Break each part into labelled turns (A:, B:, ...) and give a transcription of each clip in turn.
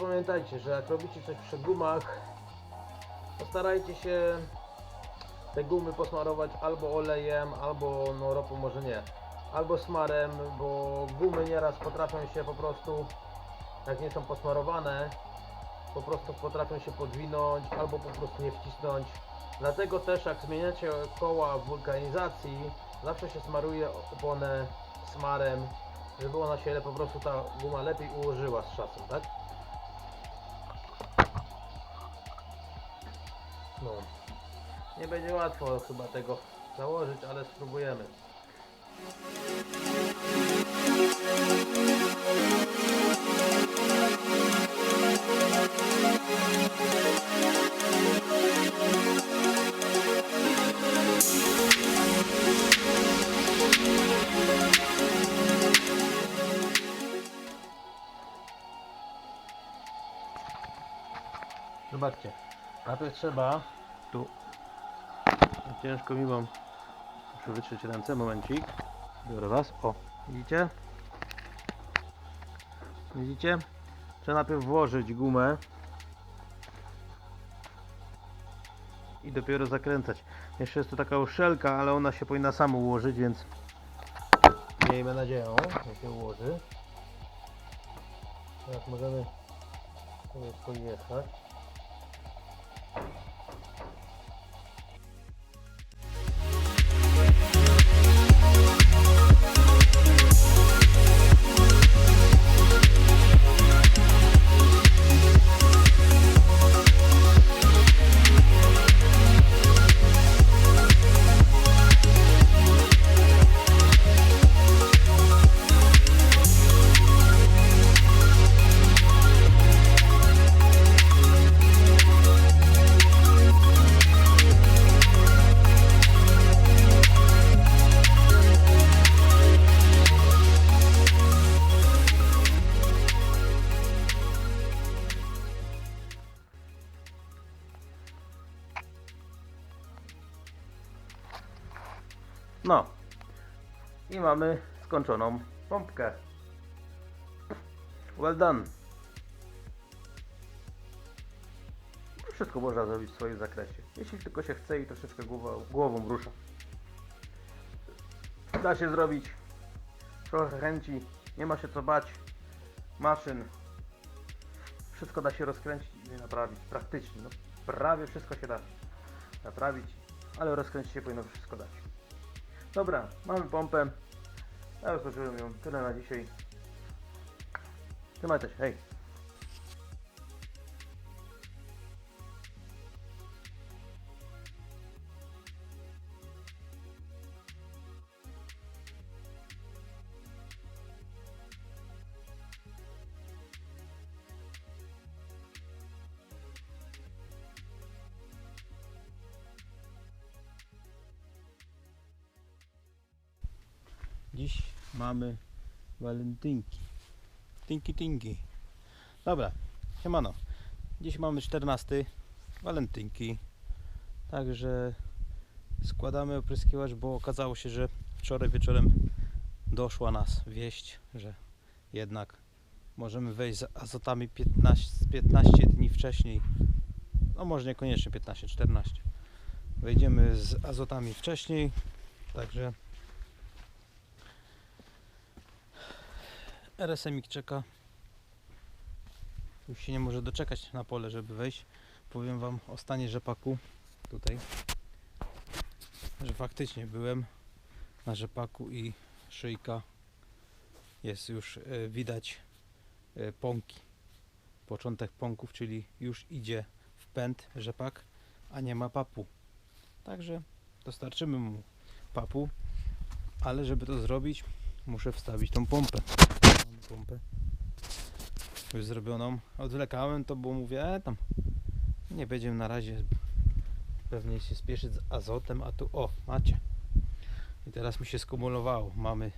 A: pamiętajcie, że jak robicie coś przy gumach, postarajcie się te gumy posmarować albo olejem, albo no ropą może nie, albo smarem, bo gumy nieraz potrafią się po prostu, jak nie są posmarowane, po prostu potrafią się podwinąć albo po prostu nie wcisnąć. Dlatego też jak zmieniacie koła w wulkanizacji, zawsze się smaruje oponę smarem, żeby ona się po prostu ta guma lepiej ułożyła z czasem, tak? No. Nie będzie łatwo chyba tego założyć, ale spróbujemy. Zobaczcie, najpierw trzeba tu. Ciężko mi mam muszę wytrzeć ręce, momencik. Biorę was, o, widzicie? widzicie? trzeba najpierw włożyć gumę i dopiero zakręcać. Jeszcze jest to taka uszelka, ale ona się powinna sama ułożyć, więc miejmy nadzieję, że się ułoży. Teraz możemy sobie pojechać I mamy skończoną pompkę. Well done. Wszystko można zrobić w swoim zakresie. Jeśli tylko się chce i troszeczkę głową, głową rusza. Da się zrobić. Trochę chęci. Nie ma się co bać. Maszyn. Wszystko da się rozkręcić i naprawić. Praktycznie. No, prawie wszystko się da naprawić. Ale rozkręcić się powinno wszystko dać. Dobra, mamy pompę. Ja już ją. Tyle na dzisiaj. Trzymajcie się, hej. Mamy walentynki. Tinki tinki. Dobra, siemano. Dziś mamy 14 walentynki. Także składamy opryskiwacz, bo okazało się, że wczoraj wieczorem doszła nas wieść, że jednak możemy wejść z azotami 15, 15 dni wcześniej. No może niekoniecznie 15, 14. Wejdziemy z azotami wcześniej. Także RSMik czeka. Już się nie może doczekać na pole, żeby wejść. Powiem Wam o stanie rzepaku tutaj, że faktycznie byłem na rzepaku i szyjka jest już e, widać e, pąki. Początek pąków, czyli już idzie w pęd rzepak, a nie ma papu. Także dostarczymy mu papu, ale żeby to zrobić, muszę wstawić tą pompę. Pompę już zrobioną. Odwlekałem to, bo mówię, e, tam nie będziemy na razie pewnie się spieszyć z azotem, a tu o, macie. I teraz mi się skumulowało. Mamy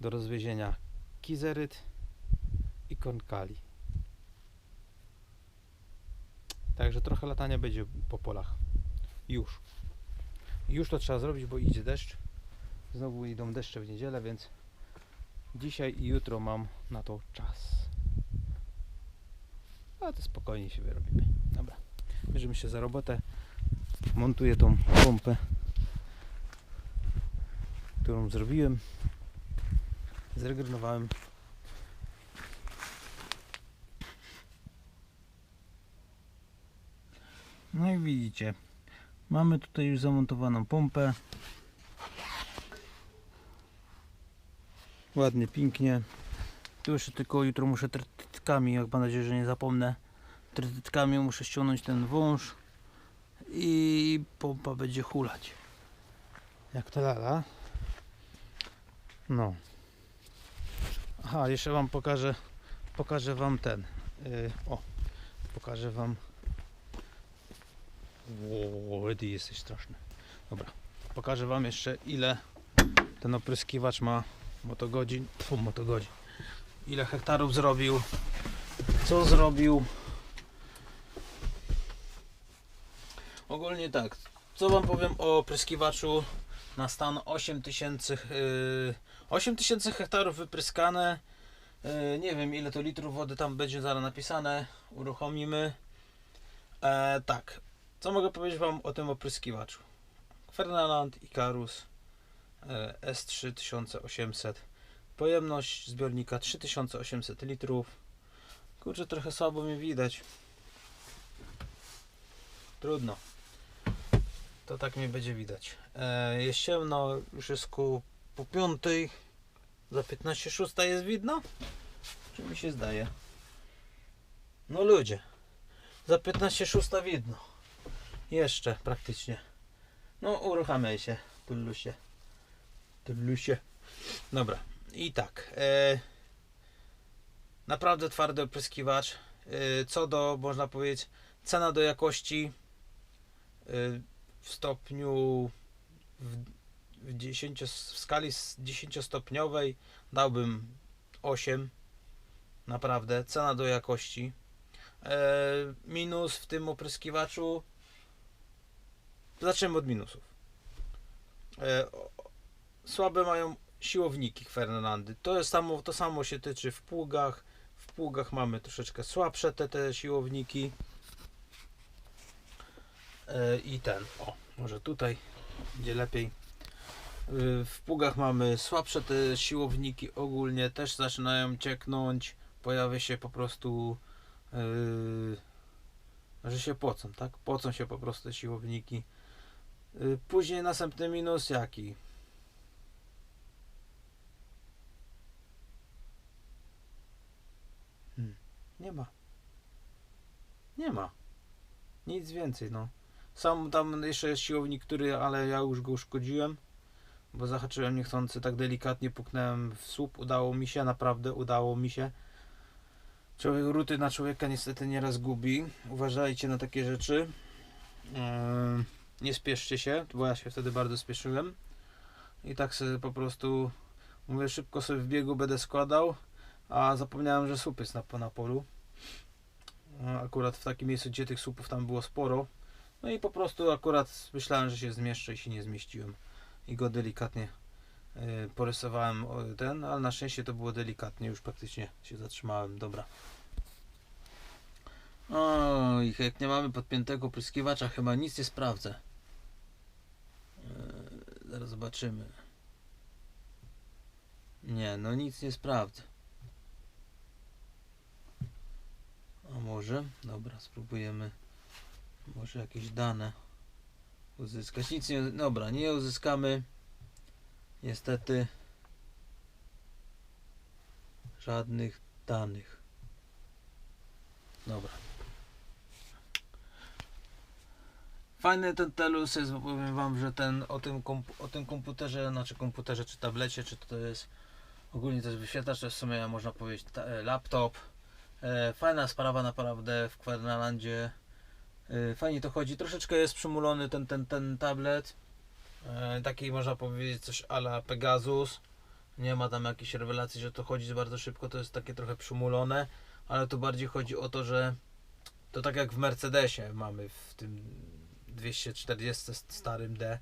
A: do rozwiezienia kizeryt i konkali. Także trochę latania będzie po polach. Już. Już to trzeba zrobić, bo idzie deszcz. Znowu idą deszcze w niedzielę, więc dzisiaj i jutro mam na to czas. a to spokojnie się wyrobimy. Dobra, bierzemy się za robotę. Montuję tą pompę, którą zrobiłem. Zregenerowałem. No i widzicie, mamy tutaj już zamontowaną pompę. Ładnie, pięknie. Tu jeszcze tylko jutro muszę trytytkami, jak mam nadzieję, że nie zapomnę. Trytytkami muszę ściągnąć ten wąż i pompa będzie hulać. Jak to lala. No. Aha, jeszcze wam pokażę pokażę wam ten. Yy, o, pokażę wam. Eddie jesteś straszny. Dobra, pokażę wam jeszcze ile ten opryskiwacz ma motogodzin. Tfu, motogodzin. Ile hektarów zrobił. Co zrobił. Ogólnie tak. Co wam powiem o pryskiwaczu na stan 8000 yy, 8000 hektarów wypryskane. Yy, nie wiem ile to litrów wody tam będzie zaraz napisane. Uruchomimy. E, tak. Co mogę powiedzieć wam o tym opryskiwaczu? Ferdinand Icarus S3 1800. Pojemność zbiornika 3800 litrów. Kurczę, trochę słabo mnie widać. Trudno. To tak mnie będzie widać. E, jest ciemno, już jest ku po piątej. Za 15 szósta jest widno? Czy mi się zdaje? No ludzie. Za 15 szósta widno. Jeszcze praktycznie. No uruchamiaj się, Tullusie. Tullusie. Dobra. I tak. E, naprawdę twardy opryskiwacz. E, co do, można powiedzieć, cena do jakości e, w stopniu w, w, 10, w skali 10-stopniowej dałbym 8. Naprawdę. Cena do jakości. E, minus w tym opryskiwaczu. Zaczniemy od minusów. E, słabe mają siłowniki Fernandy. To jest samo, to samo się tyczy w pługach. W pługach mamy troszeczkę słabsze te, te siłowniki. E, I ten, o, może tutaj będzie lepiej. E, W pługach mamy słabsze te siłowniki ogólnie, też zaczynają cieknąć. Pojawia się po prostu, yy, że się pocą, tak? Pocą się po prostu te siłowniki. Później następny minus jaki? Nie ma. Nie ma. Nic więcej, no. Sam tam jeszcze jest siłownik, który, ale ja już go uszkodziłem, bo zahaczyłem niechcący, tak delikatnie puknąłem w słup. Udało mi się, naprawdę udało mi się. Człowiek ruty na człowieka niestety nieraz gubi. Uważajcie na takie rzeczy. Yy, Nie spieszcie się, bo ja się wtedy bardzo spieszyłem. I tak sobie po prostu mówię, szybko sobie w biegu będę składał, a zapomniałem, że słup jest na, na polu. E, Akurat w takim miejscu, gdzie tych słupów tam było sporo. No i po prostu akurat myślałem, że się zmieszczę i się nie zmieściłem. I go delikatnie e, porysowałem ten, ale na szczęście to było delikatnie, już praktycznie się zatrzymałem. Dobra. Oj, jak nie mamy podpiętego pryskiwacza, chyba nic nie sprawdzę. E, Zaraz zobaczymy. Nie, no nic nie sprawdzę. Może? Dobra, spróbujemy. Może jakieś dane uzyskać. Nic nie. Dobra, nie uzyskamy. Niestety. Żadnych danych. Dobra. Fajny ten telus jest, powiem wam, że ten o tym, o tym komputerze, znaczy komputerze czy tablecie, czy to jest ogólnie to jest wyświetlacz, to jest w sumie można powiedzieć e, laptop. E, fajna sprawa naprawdę w Kwernalandzie. E, fajnie to chodzi. Troszeczkę jest przymulony ten, ten, ten tablet. E, taki można powiedzieć coś ala Pegasus. Nie ma tam jakiejś rewelacji, że to chodzi bardzo szybko, to jest takie trochę przymulone, ale tu bardziej chodzi o to, że to tak jak w Mercedesie mamy w tym 240 starym D.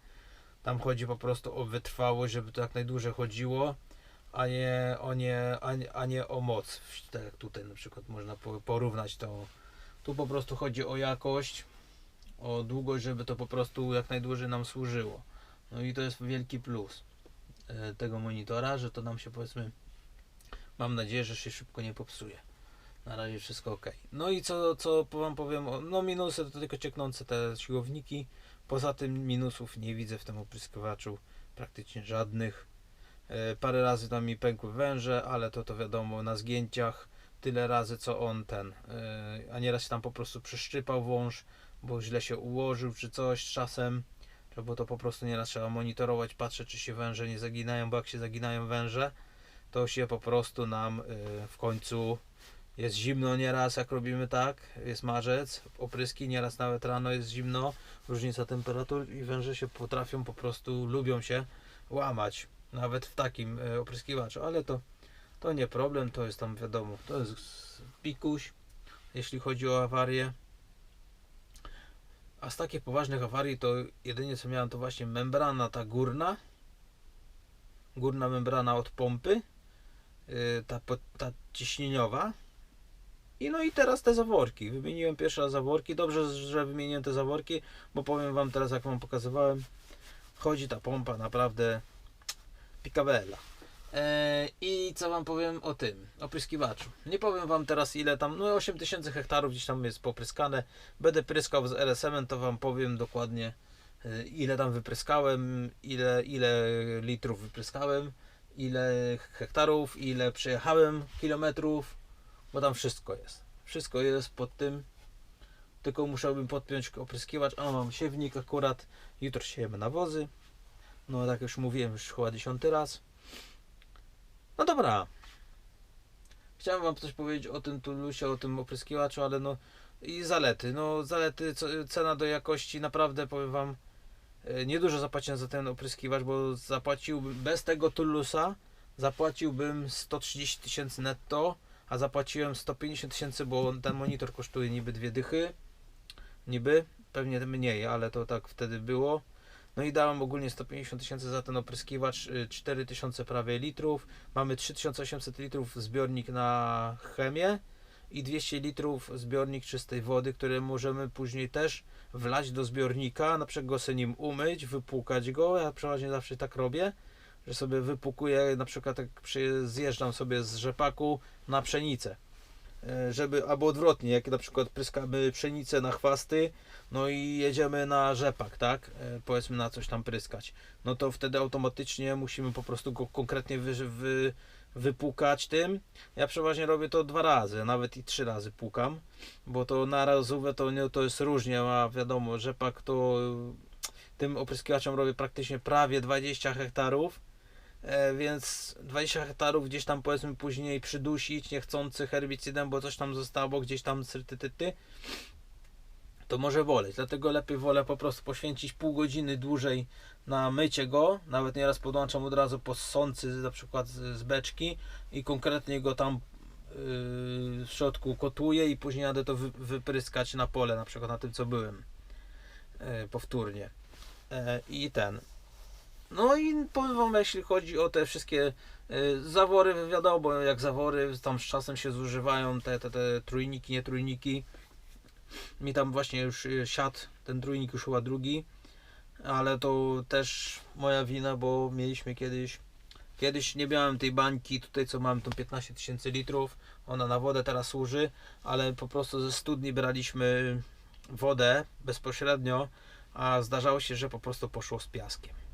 A: Tam chodzi po prostu o wytrwałość, żeby to jak najdłużej chodziło, a nie o, nie, a nie, a nie o moc. Tak jak tutaj na przykład można po- porównać to Tu po prostu chodzi o jakość, o długość, żeby to po prostu jak najdłużej nam służyło. No i to jest wielki plus e, tego monitora, że to nam się powiedzmy, mam nadzieję, że się szybko nie popsuje. Na razie wszystko ok. No i co, co wam powiem, no minusy to tylko cieknące te siłowniki. Poza tym minusów nie widzę w tym opryskiwaczu praktycznie żadnych. E, parę razy tam mi pękły węże, ale to to wiadomo na zgięciach tyle razy co on ten, e, a nieraz się tam po prostu przyszczypał wąż, bo źle się ułożył czy coś czasem, bo to po prostu nieraz trzeba monitorować, patrzeć czy się węże nie zaginają, bo jak się zaginają węże, to się po prostu nam e, w końcu jest zimno nieraz jak robimy tak, jest marzec, opryski, nieraz nawet rano jest zimno, różnica temperatur i węże się potrafią po prostu, lubią się łamać, nawet w takim e, opryskiwaczu, ale to, to nie problem, to jest tam wiadomo, to jest pikuś, jeśli chodzi o awarię. A z takich poważnych awarii to jedynie co miałem to właśnie membrana ta górna, górna membrana od pompy, yy, ta, ta ciśnieniowa, i no i teraz te zaworki. Wymieniłem pierwszy raz zaworki. Dobrze, że wymieniłem te zaworki, bo powiem Wam teraz, jak Wam pokazywałem, chodzi ta pompa naprawdę pikawela. Eee, I co Wam powiem o tym, opryskiwaczu. Nie powiem Wam teraz ile tam, no 8000 hektarów gdzieś tam jest popryskane. Będę pryskał z RSM-em, to Wam powiem dokładnie e, ile tam wypryskałem, ile, ile litrów wypryskałem, ile hektarów, ile przejechałem kilometrów, bo tam wszystko jest. Wszystko jest pod tym. Tylko musiałbym podpiąć opryskiwacz. A mam siewnik akurat. Jutro siejemy nawozy. No tak już mówiłem, już chyba dziesiąty raz. No dobra. Chciałem wam coś powiedzieć o tym tulusie, o tym opryskiwaczu, ale no i zalety. No zalety, cena do jakości, naprawdę powiem wam, e, niedużo zapłaciłem za ten opryskiwacz, bo zapłaciłbym bez tego tulusa zapłaciłbym 130 tysięcy netto, a zapłaciłem 150 tysięcy, bo ten monitor kosztuje niby dwie dychy, niby, pewnie mniej, ale to tak wtedy było. No i dałem ogólnie 150 tysięcy za ten opryskiwacz, y, 4000 prawie litrów. Mamy 3800 litrów zbiornik na chemię i 200 litrów zbiornik czystej wody, które możemy później też wlać do zbiornika, na przykład go sobie nim umyć, wypłukać go. Ja przeważnie zawsze tak robię, że sobie wypłukuję, na przykład jak zjeżdżam sobie z rzepaku na pszenicę. E, Żeby, albo odwrotnie, jak na przykład pryskamy pszenicę na chwasty, no i jedziemy na rzepak, tak? E, Powiedzmy na coś tam pryskać. No to wtedy automatycznie musimy po prostu go konkretnie wy, wy, wypłukać tym. Ja przeważnie robię to dwa razy, nawet i trzy razy płukam, bo to na razówę to, nie, to jest różnie, a wiadomo, rzepak to tym opryskiwaczem robię praktycznie prawie 20 hektarów. E, więc 20 hektarów gdzieś tam powiedzmy później przydusić niechcący herbicydem, bo coś tam zostało gdzieś tam srytytyty, to może boleć. Dlatego lepiej wolę po prostu poświęcić pół godziny dłużej na mycie go. Nawet nieraz podłączam od razu po sący na przykład z, z beczki i konkretnie go tam yy, w środku kotuję i później jadę to wy, wypryskać na pole, na przykład na tym co byłem yy, powtórnie. Yy, I ten. No i powiem wam, jeśli chodzi o te wszystkie y, zawory, wiadomo, jak zawory tam z czasem się zużywają, te, te, te trójniki, nie trójniki. Mi tam właśnie już y, siadł ten trójnik już chyba drugi, ale to też moja wina, bo mieliśmy kiedyś, kiedyś nie miałem tej bańki tutaj, co mam, tą 15 tysięcy litrów, ona na wodę teraz służy, ale po prostu ze studni braliśmy wodę bezpośrednio, a zdarzało się, że po prostu poszło z piaskiem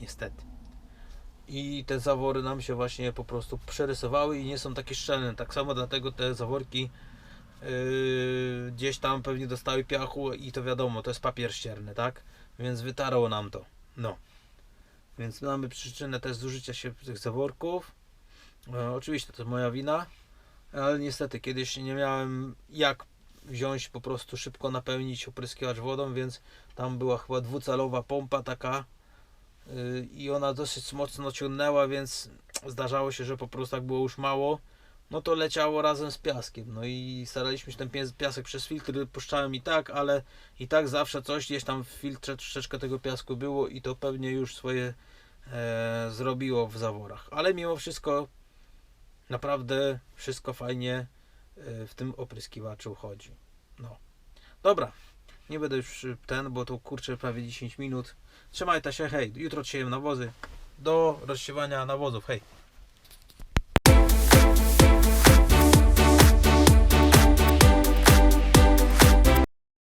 A: niestety. I te zawory nam się właśnie po prostu przerysowały i nie są takie szczelne. Tak samo dlatego te zaworki yy, gdzieś tam pewnie dostały piachu i to wiadomo, to jest papier ścierny, tak? Więc wytarło nam to. No. Więc mamy przyczynę też zużycia się tych zaworków. E, oczywiście to jest moja wina, ale niestety kiedyś nie miałem jak wziąć po prostu szybko napełnić opryskiwacz wodą, więc tam była chyba dwucalowa pompa taka i ona dosyć mocno ciągnęła, więc zdarzało się, że po prostu jak było już mało, no to leciało razem z piaskiem. No i staraliśmy się ten piasek przez filtr puszczałem i tak, ale i tak zawsze coś gdzieś tam w filtrze troszeczkę tego piasku było i to pewnie już swoje e, zrobiło w zaworach. Ale mimo wszystko naprawdę wszystko fajnie e, w tym opryskiwaczu chodzi. No. Dobra. Nie będę już y, ten, bo to kurczę prawie 10 minut. Trzymaj ta się, hej. Jutro siejemy nawozy. Do rozsiewania nawozów, hej.